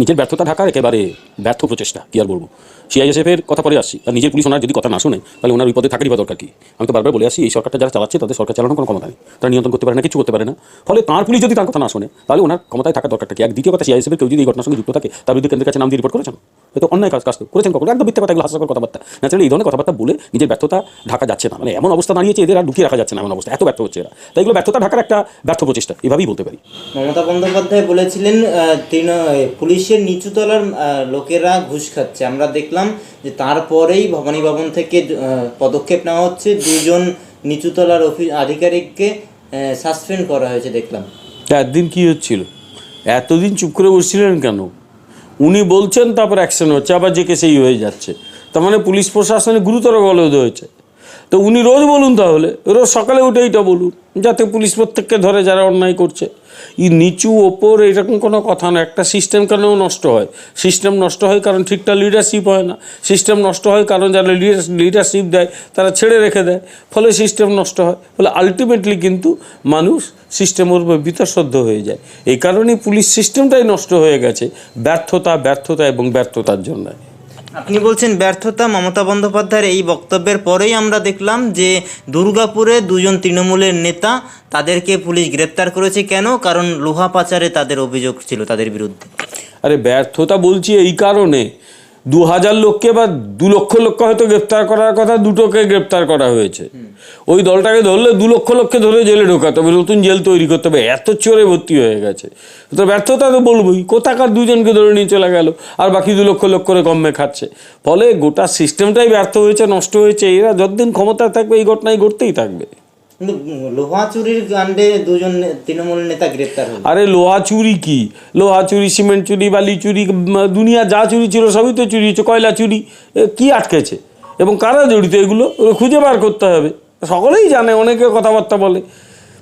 নিজের ব্যর্থতা ঢাকার একেবারে ব্যর্থ প্রচেষ্টা, কি আর বলব? সিআইএসএফ এর কথা পরে আসছি আর নিজের পুলিশ ওনার যদি কথা না শোনে, তাহলে ওনার বিপদে থাকারই বা দরকার কি? আমি তো বারবার বলে আসি, এই সরকারটা যারা চালাচ্ছে, তাদের সরকার চালানোর কোনো ক্ষমতা নেই। তারা নিয়ন্ত্রণ করতে পারে না কিছু করতে পারে না। ফলে তার পুলিশ যদি তার কথা না শোনে, তাহলে ওনার ক্ষমতায় থাকার দরকারটা কি? এক দ্বিতীয় কথা সিআইএসএফ কেউ যদি এই ঘটনার সঙ্গে যুক্ত থাকে, তার বিরুদ্ধে কেন্দ্রের কাছে নাম দিয়ে রিপোর্ট করেছেন? হয়তো অন্যায় কাজ কাজ করেছেন কখনো? একদম মিথ্যে কথা এগুলো হাস্যকর কথাবার্তা। ন্যাচারালি এই ধরনের কথাবার্তা বলে নিজের ব্যর্থতা ঢাকা যাচ্ছে না। মানে এমন অবস্থা দাঁড়িয়েছে, এদের আর লুকিয়ে রাখা যাচ্ছে না এমন অবস্থা। এত ব্যর্থ হচ্ছে এরা। তাই এগুলো ব্যর্থতা ঢাকার একটা ব্যর্থ প্রচেষ্টা, এভাবেই বলতে পারি। মমতা বন্দ্যোপাধ্যায় বলেছিলেন তৃণ পুলিশের নিচুতলার লোকেরা ঘুষ খাচ্ছে। আমরা দেখলাম যে তারপরেই ভবানী ভবন থেকে পদক্ষেপ নেওয়া হচ্ছে। দুজন নিচুতলার অফিস আধিকারিককে সাসপেন্ড করা হয়েছে দেখলাম। একদিন কি হচ্ছিল? এতদিন চুপ করে বসছিলেন কেন? উনি বলছেন, তারপর অ্যাকশন হচ্ছে, আবার যে কে সেই হয়ে যাচ্ছে। তার মানে পুলিশ প্রশাসনে গুরুতর গলদ হয়েছে। তো উনি রোজ বলুন তাহলে, রোজ সকালে উঠে এইটা বলুন, যাতে পুলিশ প্রত্যেককে ধরে যারা অন্যায় করছে। ই নিচু, ওপর, এরকম কোনো কথা না, একটা সিস্টেম কেন নষ্ট হয়? সিস্টেম নষ্ট হয় কারণ ঠিকঠাক লিডারশিপ হয় না। সিস্টেম নষ্ট হয় কারণ যারা লিডারশিপ দেয়, তারা ছেড়ে রেখে দেয়। ফলে সিস্টেম নষ্ট হয়। ফলে আলটিমেটলি কিন্তু মানুষ সিস্টেমের উপর বিতশ্রদ্ধ হয়ে যায়। এই কারণেই পুলিশ সিস্টেমটাই নষ্ট হয়ে গেছে। ব্যর্থতা ব্যর্থতা এবং ব্যর্থতার জন্য। আপনি বলছেন, ব্যর্থতা মমতা বন্দ্যোপাধ্যায়ের এই বক্তব্যের পরেই আমরা দেখলাম যে দুর্গাপুরে দুজন তৃণমূলের নেতা তাদেরকে পুলিশ গ্রেপ্তার করেছে। কেন? কারণ লোহা পাচারে তাদের অভিযোগ ছিল তাদের বিরুদ্ধে। আরে ব্যর্থতা বলছি এই কারণে। দু হাজার লোককে বা দু লক্ষ লোককে হয়তো গ্রেপ্তার করার কথা দুটোকে গ্রেপ্তার করা হয়েছে। ওই দলটাকে ধরলে দু লক্ষ লোককে ধরে জেলে ঢোকাতে হবে নতুন জেল তৈরি করতে হবে। এত চোরে ভর্তি হয়ে গেছে। তো ব্যর্থতা তো বলবোই কোথাকার দুজনকে ধরে নিয়ে চলে গেল? আর বাকি দু লক্ষ লোক করে কমে খাচ্ছে। ফলে গোটা সিস্টেমটাই ব্যর্থ হয়েছে নষ্ট হয়েছে। এরা যতদিন ক্ষমতায় থাকবে এই ঘটনাই ঘটতেই থাকবে। কিন্তু লোহা চুরির কাণ্ডে দুজন তৃণমূল নেতা গ্রেপ্তার হল। আরে লোহা চুরি কি? লোহা চুরি, সিমেন্ট চুরি, বালি চুরি দুনিয়া যা চুরি ছিল সবই তো চুরি হচ্ছে কয়লা চুরি। কি আটকেছে? এবং কারা জড়িত এগুলো? খুঁজে বার করতে হবে। সকলেই জানে, অনেকে কথাবার্তা বলে।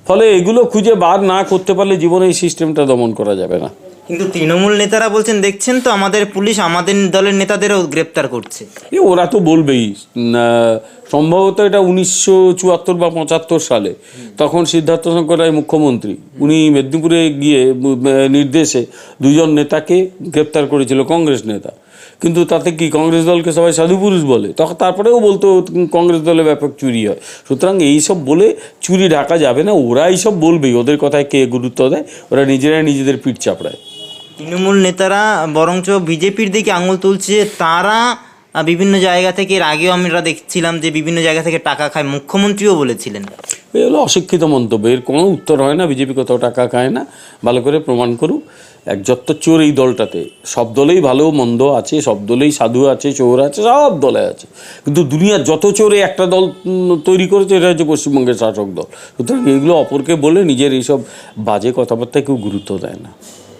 ফলে এগুলো খুঁজে বার না করতে পারলে জীবনে এই সিস্টেমটা দমন করা যাবে না। কিন্তু তৃণমূল নেতারা বলছেন, দেখছেন তো আমাদের পুলিশ আমাদের দলের নেতাদেরও গ্রেপ্তার করছে। এ ওরা তো বলবেই সম্ভবত এটা উনিশশো চুয়াত্তর বা পঁচাত্তর সালে। তখন সিদ্ধার্থ শঙ্কর রায় মুখ্যমন্ত্রী, উনি মেদিনীপুরে গিয়ে নির্দেশে দুজন নেতাকে গ্রেপ্তার করেছিল, কংগ্রেস নেতা। কিন্তু তাতে কি কংগ্রেস দলকে সবাই সাধুপুরুষ বলে? তখন তারপরেও বলতো কংগ্রেস দলে ব্যাপক চুরি হয়। সুতরাং এইসব বলে চুরি ঢাকা যাবে না ওরা এইসব বলবেই। ওদের কথায় কে গুরুত্ব দেয়? ওরা নিজেরাই নিজেদের পিঠ চাপড়ায়। তৃণমূল নেতারা বরঞ্চ বিজেপির দিকে আঙুল তুলছে, তারা বিভিন্ন জায়গা থেকে, এর আগেও আমরা দেখছিলাম যে বিভিন্ন জায়গা থেকে টাকা খায় মুখ্যমন্ত্রীও বলেছিলেন। এই হলো অশিক্ষিত মন্তব্য, এর কোনো উত্তর হয় না, বিজেপি কোথাও টাকা খায় না। ভালো করে প্রমাণ করুক এক চোর এই দলটাতে, সব দলেই ভালো, মন্দ আছে, সব দলেই সাধু আছে, চোর আছে, সব দলে আছে। কিন্তু দুনিয়ার যত চোরে একটা দল তৈরি করেছে এটা হচ্ছে পশ্চিমবঙ্গের শাসক দল। সুতরাং এগুলো অপরকে বলে নিজের এইসব বাজে কথাবার্তায় কেউ গুরুত্ব দেয় না।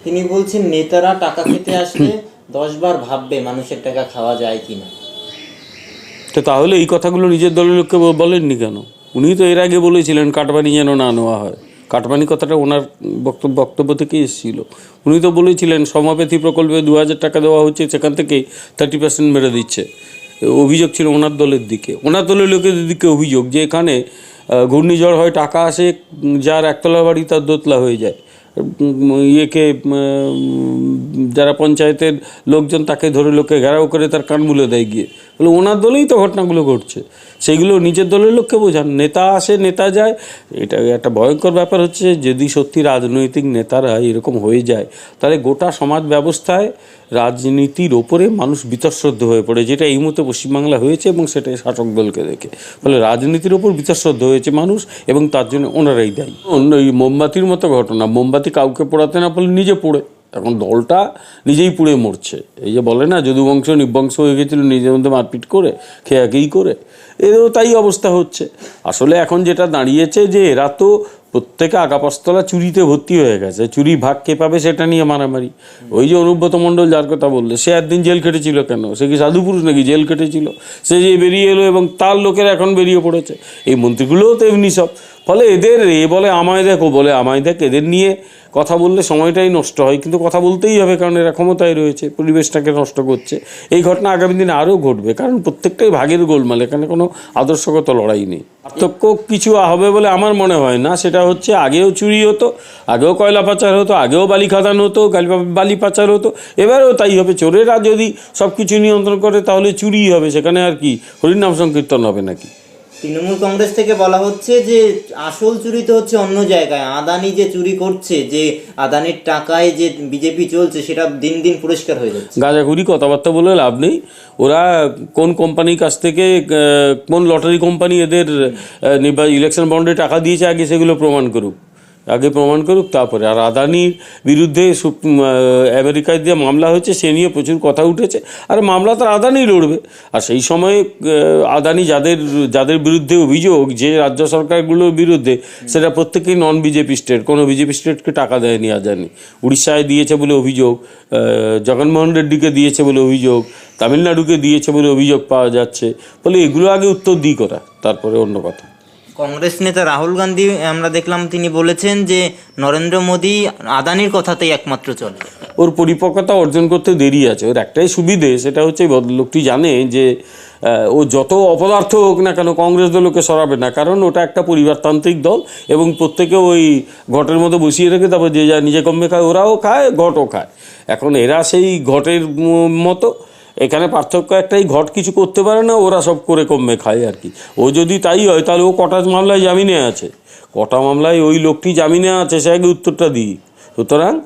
তিনি বলছেন, নেতারা টাকা খেতে আসলে দশবার ভাববে মানুষের টাকা খাওয়া যায় কিনা। তো তাহলে এই কথাগুলো নিজের দলের লোককে বলেননি কেন? উনি তো এর আগে বলেছিলেন কাটবানি যেন না নেওয়া হয়। কাটবানি কথাটা ওনার বক্তব্য বক্তব্য থেকে এসেছিল। উনি তো বলেছিলেন সমাপেথী প্রকল্পে দু হাজার টাকা দেওয়া হচ্ছে, সেখান থেকেই থার্টি পার্সেন্ট মেরে দিচ্ছে। অভিযোগ ছিল ওনার দলের দিকে। ওনার দলের লোকেদের দিকে অভিযোগ যে এখানে ঘূর্ণিঝড় হয়, টাকা আসে যার একতলা বাড়ি তার দোতলা হয়ে যায়। ইয়েকে যারা পঞ্চায়েতের লোকজন তাকে ধরে লোকে ঘেরাও করে তার কান মুলে দেয় গিয়ে। বলে, ওনার দলেই তো ঘটনাগুলো ঘটছে। সেইগুলো নিজের দলের লোককে বোঝান। নেতা আসে, নেতা যায়। এটা একটা ভয়ঙ্কর ব্যাপার হচ্ছে, যদি সত্যি রাজনৈতিক নেতারা এরকম হয়ে যায়, তাহলে গোটা সমাজ ব্যবস্থায় রাজনীতির ওপরে মানুষ বিতশ্রদ্ধ হয়ে পড়ে, যেটা এই মুহূর্তে পশ্চিমবাংলা হয়েছে এবং সেটাই শাসক দলকে দেখে। ফলে রাজনীতির ওপর বিতশ্রদ্ধ হয়েছে মানুষ এবং তার জন্য ওনারাই দেয়। অন্য মোমবাতির মতো ঘটনা, মোমবাতি কাউকে পড়াতে না পারলে নিজে পড়ে। এখন দলটা নিজেই পুড়ে মরছে। এই যে বলে না, যদুবংশ নিবংশ হয়ে গেছিল, নিজের মধ্যে মারপিট করে খেয়াকেই করে। এরও তাই অবস্থা হচ্ছে। আসলে এখন যেটা দাঁড়িয়েছে যে এরা তো প্রত্যেকে আগাপাস্তলা চুরিতে ভর্তি হয়ে গেছে। চুরি ভাগ কে পাবে সেটা নিয়ে মারামারি। ওই যে অনুব্রত মণ্ডল যার কথা বললে, সে একদিন জেল কেটেছিল কেন? সে কি সাধু পুরুষ নাকি জেল কেটেছিল সে যে বেরিয়ে এলো এবং তার লোকেরা এখন বেরিয়ে পড়েছে। এই মন্ত্রীগুলোও তো এমনি সব। ফলে এদের এ বলে আমায় দেখো, বলে আমায় দেখ, এদের নিয়ে কথা বললে সময়টাই নষ্ট হয়, কিন্তু কথা বলতেই হবে কারণ এরা ক্ষমতায় রয়েছে, পরিবেশটাকে নষ্ট করছে। এই ঘটনা আগামী দিনে আরও ঘটবে, কারণ প্রত্যেকটাই ভাগের গোলমাল, এখানে কোনো আদর্শগত লড়াই নেই। পার্থক্য কিছু হবে বলে আমার মনে হয় না, সেটা হচ্ছে আগেও চুরি হতো, আগেও কয়লা পাচার হতো, আগেও বালি খাদান হতো বালি পাচার হতো, এবারেও তাই হবে। চোরেরা যদি সব কিছু নিয়ন্ত্রণ করে, তাহলে চুরি হবে, সেখানে আর কি, হরিনাম সংকীর্তন হবে নাকি? তৃণমূল কংগ্রেস থেকে বলা হচ্ছে যে আসল চুরি তো হচ্ছে অন্য জায়গায়। আদানি যে চুরি করছে, যে আদানির টাকায় যে বিজেপি চলছে, সেটা দিন দিন পুরস্কার হয়ে যাচ্ছে। গাঁজাগুড়ি কথাবার্তা বলে লাভ নেই। ওরা কোন কোম্পানির কাছ থেকে কোন লটারি কোম্পানি এদের ইলেকশন বন্ডে টাকা দিয়েছে আগে সেগুলো প্রমাণ করুক। আগে প্রমাণ করুক, তারপরে। আর আদানির বিরুদ্ধে আমেরিকায় যে মামলা হয়েছে, সে নিয়ে প্রচুর কথা উঠেছে। আর মামলা তো আদানি লড়বে। আর সেই সময়ে আদানি যাদের যাদের বিরুদ্ধে অভিযোগ, যে রাজ্য সরকারগুলোর বিরুদ্ধে, সেটা প্রত্যেকেই নন বিজেপি স্টেট কোনো বিজেপি স্টেটকে টাকা দেয়নি আদানি। উড়িষ্যায় দিয়েছে বলে অভিযোগ জগনমোহন রেড্ডিকে দিয়েছে বলে অভিযোগ, তামিলনাড়ুকে দিয়েছে বলে অভিযোগ পাওয়া যাচ্ছে। ফলে এগুলো আগে উত্তর দিই করা, তারপরে অন্য কথা। কংগ্রেস নেতা রাহুল গান্ধী, আমরা দেখলাম তিনি বলেছেন যে নরেন্দ্র মোদী আদানির কথাতেই একমাত্র চলে। ওর পরিপক্কতা অর্জন করতে দেরি আছে। ওর একটাই সুবিধে, সেটা হচ্ছে লোকটি জানে যে ও যত অপদার্থ হোক না কেন কংগ্রেস দলকে সরাবে না, কারণ ওটা একটা পরিবারতান্ত্রিক দল এবং প্রত্যেকে ওই ঘটের মধ্যে বসিয়ে রেখে তারপর যে যা নিজে কমে খায় ওরাও খায়, ঘটও খায়। এখন এরা সেই ঘটের মতো এখানে পার্থক্য একটাই, ঘট কিছু করতে পারে না, ওরা সব করে কমে খায় আর কি। ও যদি তাই হয়, তাহলে ও কটা মামলায় জামিনে আছে? কটা মামলায় ওই লোকটি জামিনে আছে, সে আগে উত্তরটা দিই। সুতরাং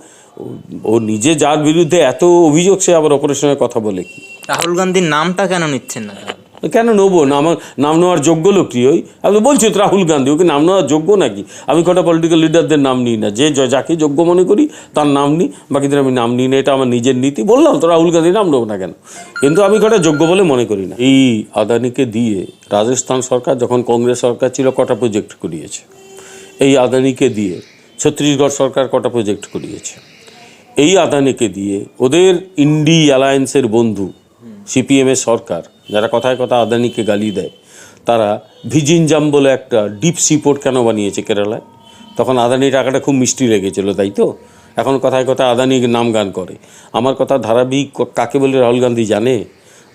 ও- নিজে যার বিরুদ্ধে এত অভিযোগ, সে আবার অপারেশনের কথা বলে কি? রাহুল গান্ধীর নামটা কেন নিচ্ছেন না? কেন নেব? না আমার নাম নেওয়ার যোগ্য লোকটি ওই? আমি বলছি রাহুল গান্ধী, ওকে নাম নেওয়ার যোগ্য নাকি? আমি কটা পলিটিক্যাল লিডারদের নাম নিই না। য- যাকে যোগ্য মনে করি, তার নাম নিই, বাকিদের আমি নাম নিই না, এটা আমার নিজের নীতি। বললাম, তো রাহুল গান্ধী নাম নেব না কেন? কিন্তু আমি কটা যোগ্য বলে মনে করি না। এই আদানিকে দিয়ে রাজস্থান সরকার, যখন কংগ্রেস সরকার ছিল, কটা প্রজেক্ট করিয়েছে? এই আদানিকে দিয়ে ছত্তিশগড় সরকার কটা প্রজেক্ট করিয়েছে? এই আদানিকে দিয়ে ওদের ইন্ডি অ্যালায়েন্সের বন্ধু সিপিএমের সরকার যারা কথায় কথা আদানিকে গালি দেয়, তারা ভিজিনজাম বলে একটা ডিপ সিপোর্ট কেন বানিয়েছে কেরালায়? তখন আদানি টাকাটা খুব মিষ্টি লেগেছিল, তাই তো? এখন কথায় কথা আদানি নাম গান করে। আমার কথা ধারাবাহিক কাকে বলে রাহুল গান্ধী জানে?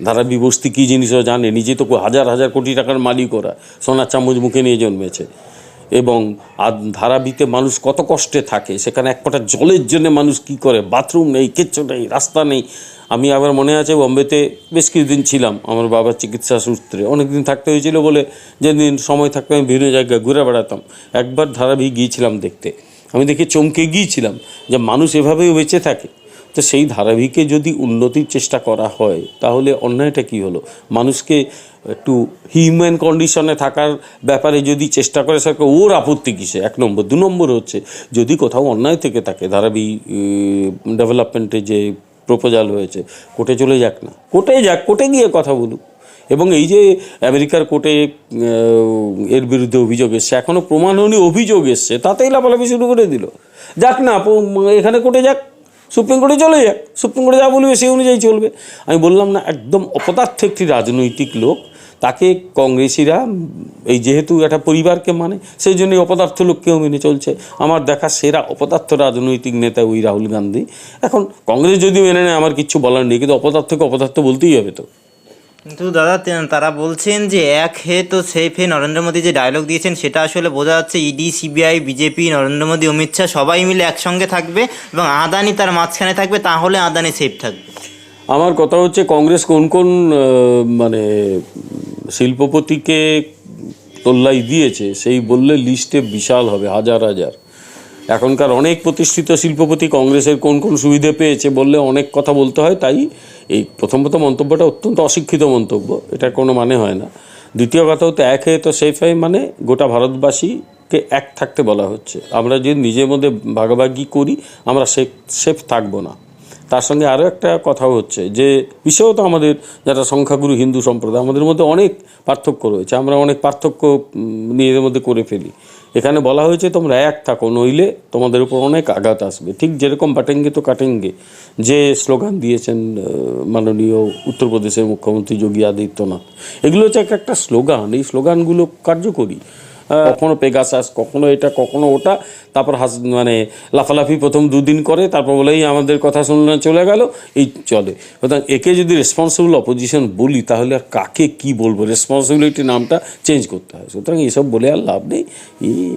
ধারাবি বস্তি কী জিনিসও জানে? নিজে তো হাজার হাজার কোটি টাকার মালিক ওরা সোনার চামচ মুখে নিয়ে জন্মেছে। এবং ধারাবিতে মানুষ কত কষ্টে থাকে, সেখানে এক ফোঁটা জলের জন্য মানুষ কি করে? বাথরুম নেই, কিচ্ছু নেই, রাস্তা নেই। আমি আবার মনে আছে বম্বেতে বেশ কিছুদিন ছিলাম, আমার বাবার চিকিৎসা সূত্রে। অনেক দিন থাকতে হয়েছিল বলে যেদিন সময় থাকতে আমি বিভিন্ন জায়গায় ঘুরে বেড়াতাম। একবার ধারাবাহিক গিয়েছিলাম দেখতে। আমি দেখে চমকে গিয়েছিলাম যে মানুষ এভাবেও বেঁচে থাকে। তো সেই ধারাবাহিকে যদি উন্নতির চেষ্টা করা হয়, তাহলে অন্যায়টা কি হলো? মানুষকে একটু হিউম্যান কন্ডিশনে থাকার ব্যাপারে যদি চেষ্টা করে সরকার ওর আপত্তি কিসে? এক নম্বর। দু নম্বর হচ্ছে, যদি কোথাও অন্যায় থেকে থাকে ধারাবি ডেভেলপমেন্টে যে প্রপোজাল হয়েছে। কোর্টে চলে যাক না। কোর্টে যাক, কোর্টে গিয়ে কথা বলুক। এবং এই যে আমেরিকার কোর্টে এর বিরুদ্ধে অভিযোগ এসছে এখনও প্রমাণ হয়নি, অভিযোগ এসছে, তাতেই লাফালাফি শুরু করে দিল। যাক না এখানে কোর্টে যাক, সুপ্রিম কোর্টে চলে যাক, সুপ্রিম কোর্টে যা বলবে সেই অনুযায়ী চলবে। আমি বললাম না, একদম অপদার্থ একটি রাজনৈতিক লোক তাকে কংগ্রেসিরা এই যেহেতু একটা পরিবারকে মানে সেই জন্য এই অপদার্থ লোককেও মেনে চলছে। আমার দেখা সেরা অপদার্থ রাজনৈতিক নেতা ওই রাহুল গান্ধী। এখন কংগ্রেস যদি মেনে নেয় আমার কিছু বলার নেই কিন্তু অপদার্থকে অপদার্থ বলতেই হবে তো। কিন্তু দাদা তারা বলছেন যে এক হে তো সেফ হে নরেন্দ্র মোদী যে ডায়লগ দিয়েছেন সেটা আসলে বোঝা যাচ্ছে ED CBI BJP Narendra Modi Amit Shah সবাই মিলে একসঙ্গে থাকবে এবং আদানি তার মাঝখানে থাকবে তাহলে আদানি সেফ থাকবে। আমার কথা হচ্ছে কংগ্রেস কোন কোন মানে শিল্পপতিকে তোল্লাই দিয়েছে, সেই বললে লিস্টে বিশাল হবে, হাজার হাজার। এখনকার অনেক প্রতিষ্ঠিত শিল্পপতি কংগ্রেসের কোন কোন সুবিধে পেয়েছে বললে অনেক কথা বলতে হয়, তাই এই প্রথম প্রথম মন্তব্যটা অত্যন্ত অশিক্ষিত মন্তব্য, এটা কোনো মানে হয় না। দ্বিতীয় কথা হচ্ছে এক হয়ে তো সেফ হয় মানে গোটা ভারতবাসীকে এক থাকতে বলা হচ্ছে। আমরা যদি নিজের মধ্যে ভাগাভাগি করি, আমরা সেফ থাকব না। তার সঙ্গে আরও একটা কথা হচ্ছে যে বিশেষত আমাদের যারা সংখ্যাগুরু হিন্দু সম্প্রদায়, আমাদের মধ্যে অনেক পার্থক্য রয়েছে। আমরা অনেক পার্থক্য নিজেদের মধ্যে করে ফেলি। এখানে বলা হয়েছে তোমরা এক থাকো, নইলে তোমাদের উপর অনেক আঘাত আসবে। ঠিক যেরকম বাটেঙ্গে তো কাটেঙ্গে। যে স্লোগান দিয়েছেন মাননীয় উত্তরপ্রদেশের মুখ্যমন্ত্রী যোগী আদিত্যনাথ, এগুলো হচ্ছে এক একটা স্লোগান। এই স্লোগানগুলো কার্যকরী। কখনো পেগাসাস কখনো এটা, কখনো ওটা। তারপর হাস মানে লাফালাফি প্রথম দুদিন করে, তারপর বলেই আমাদের কথা শুনলে চলে গেল, এই চলে। সুতরাং একে যদি রেসপন্সিবল অপোজিশন বলি, তাহলে আর কাকে কি বলব? রেসপন্সিবিলিটি নামটা চেঞ্জ করতে হয়। সুতরাং এসব বলে আর লাভ নেই। এই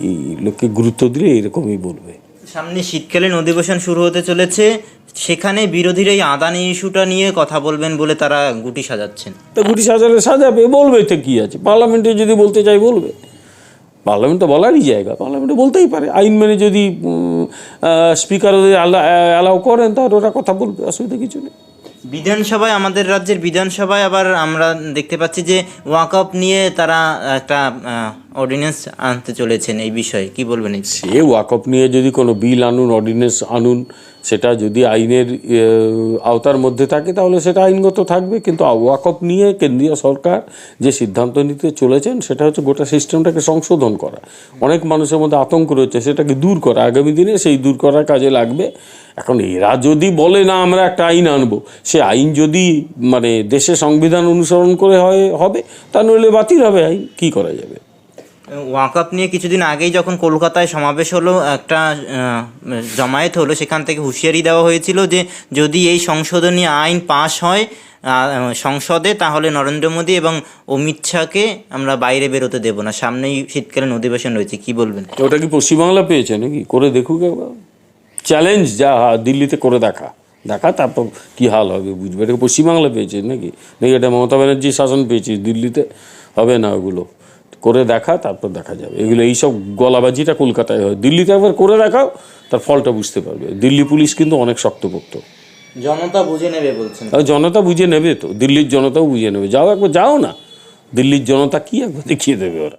এই লোককে গুরুত্ব দিলে এরকমই বলবে। সামনে শীতকালীন অধিবেশন শুরু হতে চলেছে। সেখানে বিরোধীরা এই আদানি ইস্যুটা নিয়ে কথা বলবেন বলে তারা গুটি সাজাচ্ছেন। তো গুটি সাজালে সাজাবে, বলবে তো কী আছে? পার্লামেন্টে যদি বলতে চাই বলবে। পার্লামেন্ট তো বলারই জায়গা, পার্লামেন্টে বলতেই পারে। আইন মেনে যদি স্পিকার যদি অ্যালাউ করেন, তাহলে ওরা কথা বলবে, অসুবিধা কিছু নেই। বিধানসভায়, আমাদের রাজ্যের বিধানসভায় আবার আমরা দেখতে পাচ্ছি যে ওয়াকআপ নিয়ে তারা একটা অর্ডিন্যান্স আনতে চলেছেন এই বিষয়ে। কি বলবেন সে ওয়াকফ নিয়ে যদি কোনো বিল আনুন অর্ডিন্যান্স আনুন, সেটা যদি আইনের আওতার মধ্যে থাকে, তাহলে সেটা আইনগত থাকবে। কিন্তু ওয়াকফ নিয়ে কেন্দ্রীয় সরকার যে সিদ্ধান্ত নিতে চলেছেন, সেটা হচ্ছে গোটা সিস্টেমটাকে সংশোধন করা। অনেক মানুষের মধ্যে আতঙ্ক রয়েছে, সেটাকে দূর করা। আগামী দিনে সেই দূর করার কাজে লাগবে। এখন এরা যদি বলে না আমরা একটা আইন আনব। সে আইন যদি মানে দেশে সংবিধান অনুসরণ করে হয় হবে তা নইলে বাতিল হবে আইন। কি করা যাবে? ওয়াকআপ নিয়ে কিছুদিন আগেই যখন কলকাতায় সমাবেশ হলো একটা জমায়েত হলো সেখান থেকে হুঁশিয়ারি দেওয়া হয়েছিল যে যদি এই সংশোধনী আইন পাশ হয় সংসদে তাহলে নরেন্দ্র মোদী এবং অমিত শাহকে আমরা বাইরে বেরোতে দেব না। সামনেই শীতকালীন অধিবেশন রয়েছে। কি বলবেন? ওটা কি পশ্চিমবাংলা পেয়েছে নাকি? করে দেখুক একবার। চ্যালেঞ্জ যা দিল্লিতে করে দেখা। দেখা তারপর কি হাল হবে বুঝবে? এটাকে পশ্চিমবাংলা পেয়েছে নাকি? নাকি এটা মমতা ব্যানার্জি শাসন পেয়েছে? দিল্লিতে হবে না ওগুলো। করে দেখা তারপর দেখা যাবে। এগুলো এইসব গলাবাজিটা কলকাতায় হয়। দিল্লিতে একবার করে দেখাও তার ফলটা বুঝতে পারবে। দিল্লি পুলিশ কিন্তু অনেক শক্তপোক্ত। জনতা বুঝে নেবে বলছেন। আর জনতা বুঝে নেবে তো। দিল্লির জনতাও বুঝে নেবে। যাও একবার যাও না। দিল্লির জনতা কি একবার দেখিয়ে দেবে ওরা?